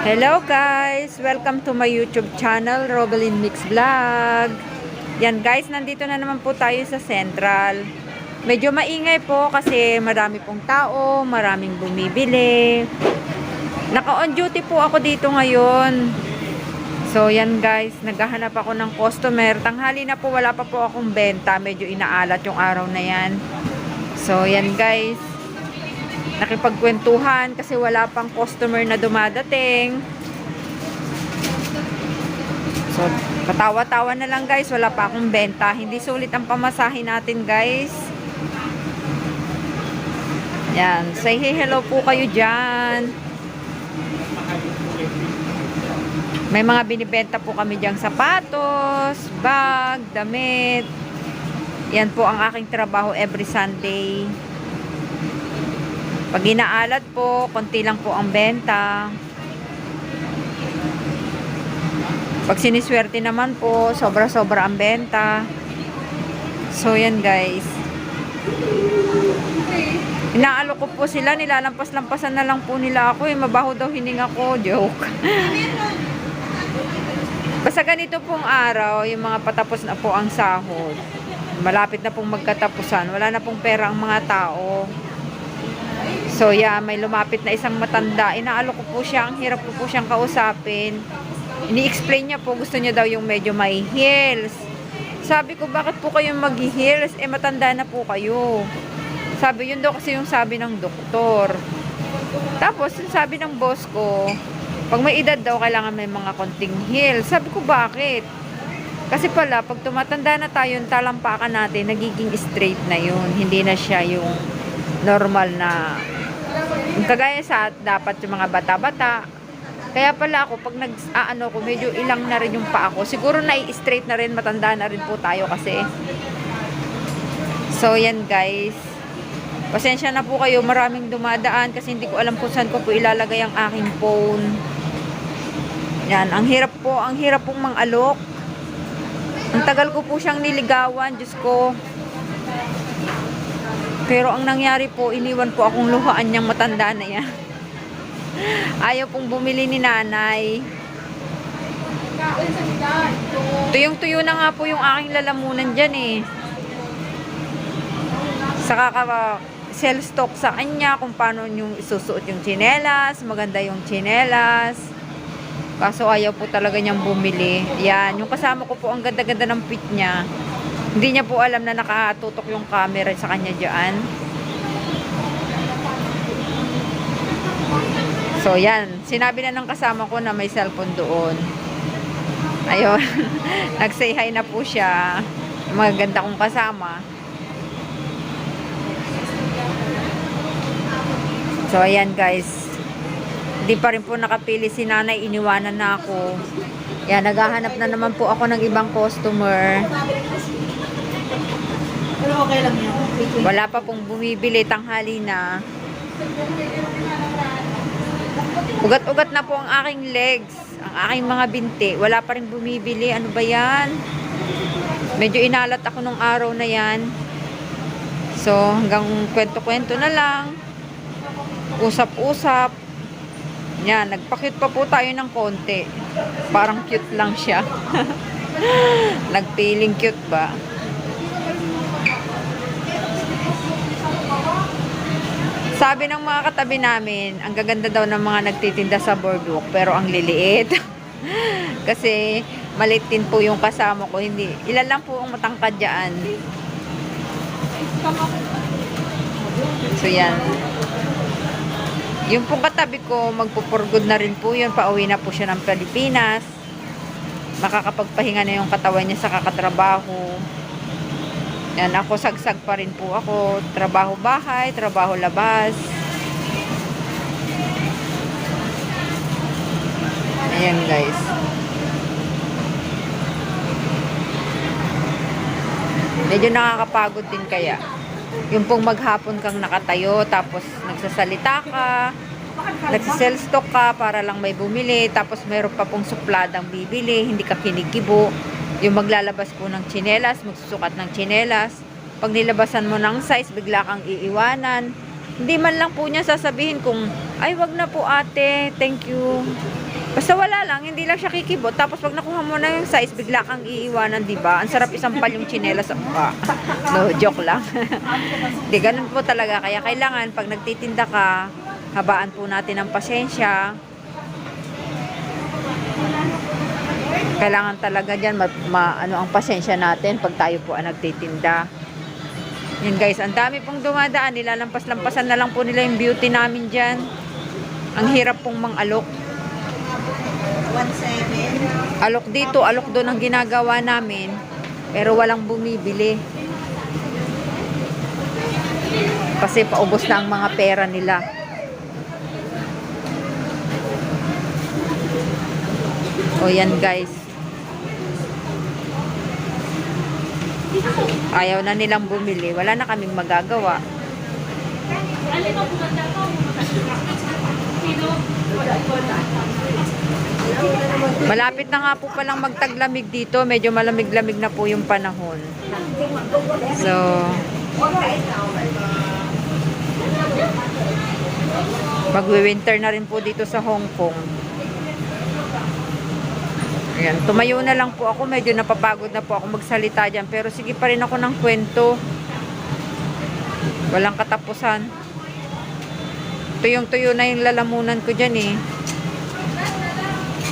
Hello guys! Welcome to my YouTube channel, Robelin Mix Vlog. Yan guys, nandito na naman po tayo sa Central. Medyo maingay po kasi marami pong tao, maraming bumibili. Naka-on duty po ako dito ngayon. So yan guys, naghahanap ako ng customer. Tanghali na po, wala pa po akong benta. Medyo inaalat yung araw na yan. So yan guys, nakipagkwentuhan kasi wala pang customer na dumadating. So, katawa-tawa na lang guys, wala pa akong benta. Hindi sulit ang pamasahin natin guys. Yan, say hey, hello po kayo dyan. May mga binibenta po kami diyang sapatos, bag, damit. Yan po ang aking trabaho every Sunday. Pag inaalat po, konti lang po ang benta. Pag siniswerte naman po, sobra-sobra ang benta. So, yan guys. Inaalok ko po sila, nilalampas-lampasan na lang po nila ako. Eh, mabaho daw hininga ko. Joke. Basta ganito pong araw, yung mga patapos na po ang sahod. Malapit na pong magkatapusan. Wala na pong pera ang mga tao. So, yeah, may lumapit na isang matanda. Inaalok ko po siya. Ang hirap ko po siyang kausapin. Ini-explain niya po, gusto niya daw yung medyo may heels. Sabi ko, bakit po kayo mag-heels? Eh, matanda na po kayo. Sabi, yun daw kasi yung sabi ng doktor. Tapos, yung sabi ng boss ko, pag may edad daw, kailangan may mga konting heels. Sabi ko, bakit? Kasi pala, pag tumatanda na tayo, yung talampakan natin, nagiging straight na yun. Hindi na siya yung normal na kagaya sa dapat yung mga bata-bata. Kaya pala ako, pag nag, ah, ko, medyo ilang na rin yung pa ako. Siguro na straight na rin, matanda na rin po tayo kasi. So, yan guys. Pasensya na po kayo, maraming dumadaan kasi hindi ko alam kung saan ko po ilalagay ang aking phone. Yan, ang hirap po, ang hirap pong mang-alok. Ang tagal ko po siyang niligawan, Diyos ko. Pero ang nangyari po, iniwan po akong luhaan niyang matanda na yan. Ayaw pong bumili ni nanay. Tuyong-tuyo na nga po yung aking lalamunan dyan eh. Saka ka sell stock sa kanya kung paano yung isusuot yung chinelas, maganda yung chinelas. Kaso ayaw po talaga niyang bumili. Yan, yung kasama ko po ang ganda-ganda ng fit niya. Hindi niya po alam na nakatutok yung camera sa kanya dyan. So, yan. Sinabi na ng kasama ko na may cellphone doon. Ayun. Nag-say hi na po siya. Yung mga ganda kong kasama. So, ayan guys. Hindi pa rin po nakapili si nanay. Iniwanan na ako. Yan, naghahanap na naman po ako ng ibang customer. Okay lang yun. Wala pa pong bumibili, tanghali na. Ugat-ugat na po ang aking legs, ang aking mga binti. Wala pa rin bumibili. Ano ba yan? Medyo inalat ako nung araw na yan. So, hanggang kwento-kwento na lang. Usap-usap. Yan, nagpa-cute pa po tayo ng konti. Parang cute lang siya. Nagpiling cute ba? Sabi ng mga katabi namin, ang gaganda daw ng mga nagtitinda sa boardwalk, pero ang liliit. Kasi maliit din po yung kasama ko. Hindi, ilan lang po ang matangkad dyan. So yan. Yung pong katabi ko, magpupurgod na rin po yun. Pauwi na po siya ng Pilipinas. Makakapagpahinga na yung katawan niya sa kakatrabaho. Yan, ako sagsag pa rin po ako. Trabaho bahay, trabaho labas. Ayan guys. Medyo nakakapagod din kaya. Yung pong maghapon kang nakatayo, tapos nagsasalita ka, nagsisell stock ka para lang may bumili, tapos meron pa pong supladang bibili, hindi ka kinikibo. Yung maglalabas po ng chinelas, magsusukat ng chinelas. Pag nilabasan mo ng size, bigla kang iiwanan. Hindi man lang po niya sasabihin kung, ay wag na po ate, thank you. Basta wala lang, hindi lang siya kikibot. Tapos pag nakuha mo na yung size, bigla kang iiwanan, di ba? Ang sarap isampal yung tsinelas sa mukha. no, joke lang. Di, ganun po talaga. Kaya kailangan, pag nagtitinda ka, habaan po natin ang pasensya. Kailangan talaga dyan, ma, ma- ano ang pasensya natin pag tayo po ang nagtitinda. Yan guys, ang dami pong dumadaan. Nilalampas-lampasan na lang po nila yung beauty namin dyan. Ang hirap pong mang-alok. 1.7. Alok dito, alok doon ang ginagawa namin. Pero walang bumibili. Kasi paubos na ang mga pera nila. O yan guys. Ayaw na nilang bumili. Wala na kaming magagawa. Malapit na nga po palang magtaglamig dito. Medyo malamig-lamig na po yung panahon. So, magwi-winter na rin po dito sa Hong Kong. Ayan, tumayo na lang po ako. Medyo napapagod na po ako magsalita dyan. Pero sige pa rin ako ng kwento. Walang katapusan. Tuyong-tuyo na yung lalamunan ko dyan eh.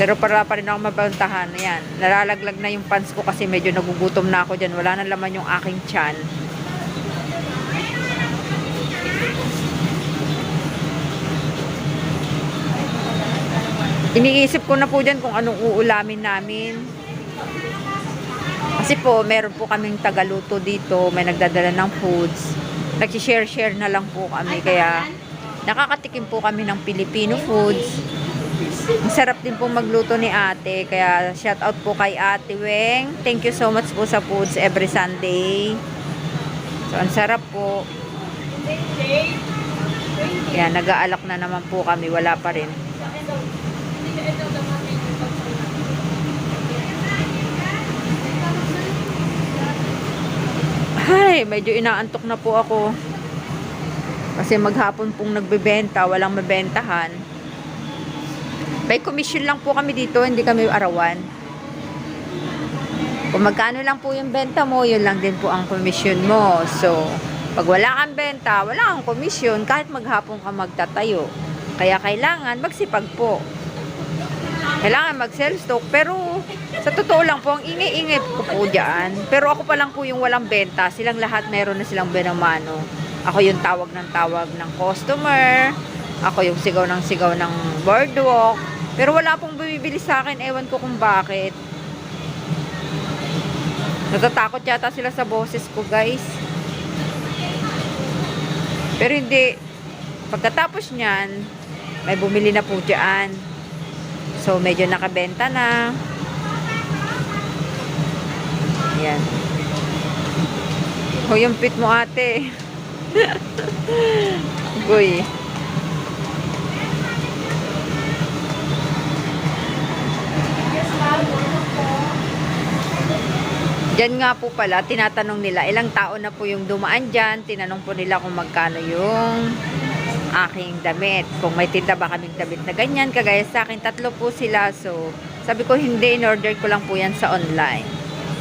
Pero para pa rin ako mabantahan. Ayan, nalalaglag na yung pants ko kasi medyo nagugutom na ako dyan. Wala na laman yung aking tiyan. Iniisip ko na po dyan kung anong uulamin namin. Kasi po, meron po kaming tagaluto dito. May nagdadala ng foods. Nag-share-share na lang po kami. Kaya nakakatikim po kami ng Filipino foods. Ang sarap din po magluto ni ate. Kaya shout out po kay ate Weng. Thank you so much po sa foods every Sunday. So, ang sarap po. Kaya nag-aalak na naman po kami. Wala pa rin. Ay, medyo inaantok na po ako. Kasi maghapon pong nagbebenta, walang mabentahan. May commission lang po kami dito, hindi kami arawan. Kung magkano lang po yung benta mo, yun lang din po ang commission mo. So, pag wala kang benta, wala kang commission, kahit maghapon ka magtatayo. Kaya kailangan magsipag po. Kailangan mag-sell stock, pero sa totoo lang po, ang ingay-ingay ko po dyan. Pero ako pa lang po yung walang benta. Silang lahat meron na silang benamano. Ako yung tawag ng tawag ng customer. Ako yung sigaw ng sigaw ng boardwalk. Pero wala pong bumibili sa akin. Ewan ko kung bakit. Natatakot yata sila sa boses ko, guys. Pero hindi. Pagkatapos niyan, may bumili na po dyan. So, medyo nakabenta na. Ayan. O, yung pit mo ate. Goy. Diyan nga po pala, tinatanong nila, ilang tao na po yung dumaan dyan. Tinanong po nila kung magkano yung aking damit. Kung may tinda ba kaming damit na ganyan. Kagaya sa akin, tatlo po sila. So, sabi ko, hindi, in-order ko lang po yan sa online.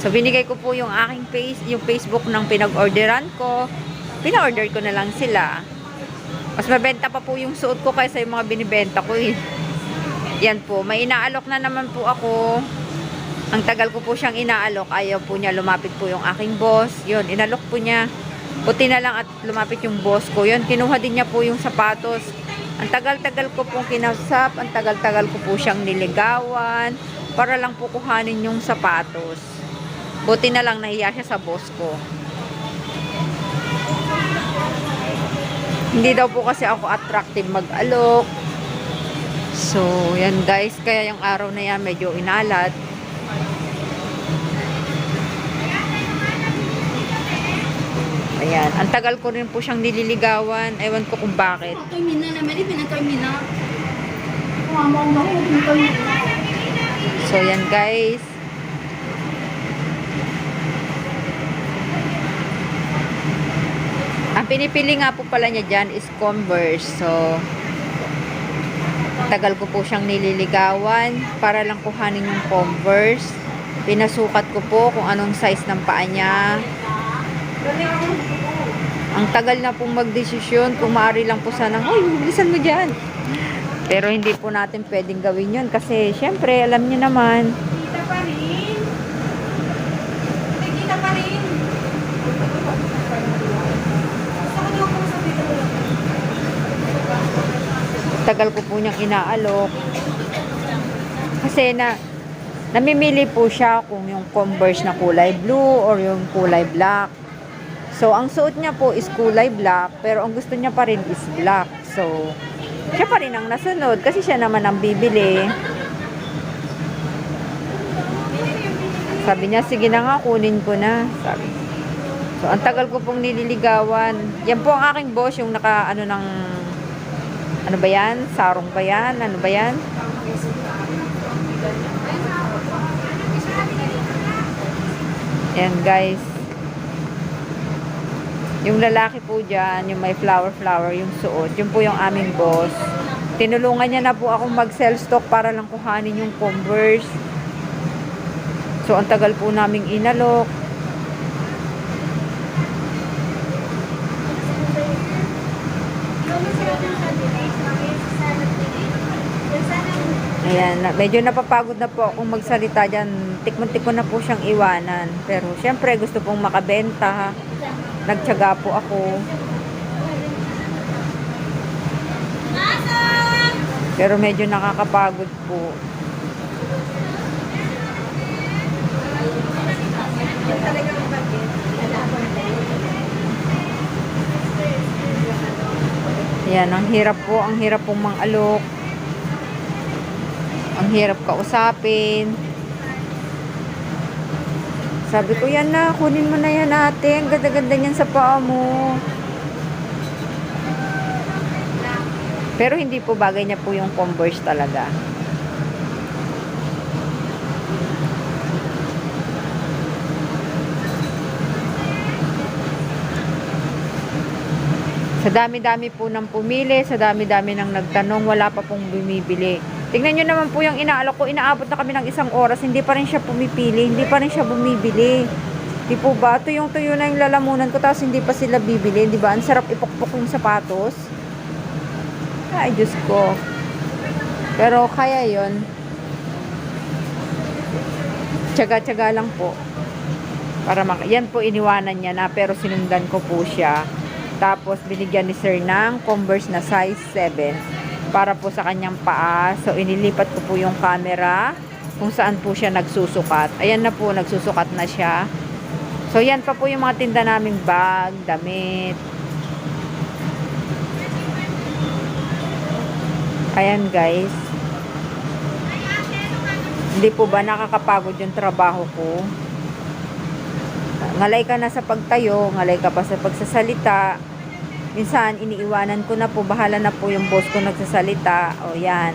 So, binigay ko po yung aking face, yung Facebook ng pinag-orderan ko. Pina-order ko na lang sila. Mas mabenta pa po yung suot ko kaysa yung mga binibenta ko eh. Yan po, may inaalok na naman po ako. Ang tagal ko po siyang inaalok, ayaw po niya lumapit po yung aking boss. Yun, inalok po niya. Buti na lang at lumapit yung boss ko. Yun, kinuha din niya po yung sapatos. Ang tagal-tagal ko pong kinasap, ang tagal-tagal ko po siyang niligawan para lang po kuhanin yung sapatos. Buti na lang nahiya siya sa boss ko. Hindi daw po kasi ako attractive mag-alok. So, yan guys. Kaya yung araw na yan medyo inalat. Ayan. Ang tagal ko rin po siyang nililigawan. Ewan ko kung bakit. Eh, pinato'y mina. So, yan guys. Pinipili nga po pala niya dyan is Converse. So, tagal ko po siyang nililigawan para lang kuhanin yung Converse. Pinasukat ko po kung anong size ng paa niya. Ang tagal na pong magdesisyon kung maaari lang po sana, Hoy, bilisan mo dyan. Pero hindi po natin pwedeng gawin yun kasi syempre, alam niyo naman, Kita pa rin. Kita pa rin. Gusto ko niyo kung sabi ko. Tagal ko po niyang inaalok. Kasi na, namimili po siya kung yung Converse na kulay blue or yung kulay black. So, ang suot niya po is kulay black, pero ang gusto niya pa rin is black. So, siya pa rin ang nasunod kasi siya naman ang bibili. Sabi niya, sige na nga, kunin ko na. Sabi. So, ang tagal ko pong nililigawan. Yan po ang aking boss, yung naka, ano ng, ano ba yan? Sarong ba yan? Ano ba yan? Ayan guys. Yung lalaki po dyan, yung may flower-flower, yung suot, yun po yung aming boss. Tinulungan niya na po akong mag-sell stock para lang kuhanin yung Converse. So, ang tagal po naming inalok. Ayan, medyo napapagod na po akong magsalita dyan. Tikman-tik ko na po siyang iwanan. Pero, syempre, gusto pong makabenta. Nagtyaga po ako. Pero medyo nakakapagod po. Yan, ang hirap po, ang hirap pong mangalok. Ang hirap kausapin. Sabi ko, yan na, kunin mo na yan ate. Ang ganda-ganda niyan sa paa mo. Pero hindi po bagay niya po yung Converse talaga. Sa dami-dami po ng pumili, sa dami-dami ng nagtanong, wala pa pong bumibili. Tingnan nyo naman po yung inaalok ko, inaabot na kami ng isang oras, hindi pa rin siya pumipili, hindi pa rin siya bumibili. Di po ba? Tuyong-tuyo na yung lalamunan ko, tapos hindi pa sila bibili, di ba? Ang sarap ipokpok yung sapatos. Ay, Diyos ko. Pero kaya yon Tsaga-tsaga lang po. Para mak- yan po iniwanan niya na, pero sinundan ko po siya. Tapos binigyan ni sir ng Converse na size 7 para po sa kanyang paa. So inilipat ko po yung camera kung saan po siya nagsusukat. Ayan na po, nagsusukat na siya. So yan pa po yung mga tinda naming bag, damit. Ayan guys. Hindi po ba nakakapagod yung trabaho ko? Ngalay ka na sa pagtayo, ngalay ka pa sa pagsasalita. Minsan, iniiwanan ko na po, bahala na po yung boss ko nagsasalita. O yan.